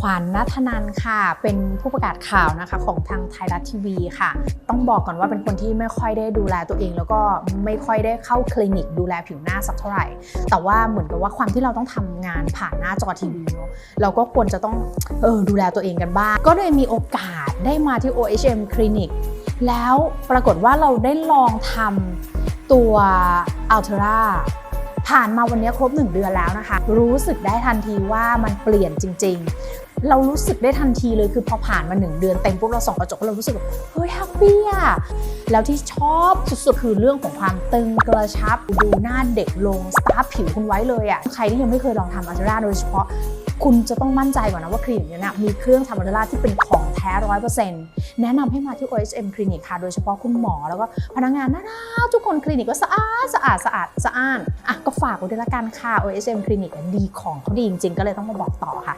ขวัญนัทนันค่ะ เป็นผู้ประกาศข่าวนะคะของทางไทยรัฐทีวีค่ะ ต้องบอกก่อนว่าเป็นคนที่ไม่ค่อยได้ดูแลตัวเอง แล้วก็ไม่ค่อยได้เข้าคลินิกดูแลผิวหน้าสักเท่าไหร่ แต่ว่าเหมือนกับว่าความที่เราต้องทำงานผ่านหน้าจอทีวีเนาะเราก็ควรจะต้องเออดูแลตัวเองกันบ้าง ก็เลยมีโอกาสได้มาที่ OHM คลินิกแล้วปรากฏว่าเราได้ลองทำตัว Altera ผ่านมาวันนี้ครบ 1 เดือนแล้วนะคะ รู้สึกได้ทันทีว่ามันเปลี่ยนจริง เรารู้สึกได้ทันทีเลยคือพอผ่านมา1เดือนเต็มปุ๊บเราส่องกระจกเรารู้สึกแบบเฮ้ยแฮปปี้อะแล้วที่ชอบสุดๆ คือเรื่องของความตึงกระชับดูหน้าเด็กลงสตาร์ผิวคุณไว้เลยอะใครที่ยังไม่เคยลองทำอัลตราโดยเฉพาะคุณจะต้องมั่นใจก่อนนะว่าคลินิกเนี้นะมีเครื่องทำอัลตราที่เป็นของแท้ร้อยเปอร์เซ็นต์แนะนำให้มาที่ OHM คลินิกค่ะ โดยเฉพาะคุณหมอแล้วก็พนักงานน่ารักทุกคนคลินิกก็สะอาดสะอาดสะอาดสะอ้านอะก็ฝากไว้ด้วยละกันค่ะ OHM คลินิกดีของเขาดีจริงๆ ก็เลยต้องมาบอกต่อค่ะ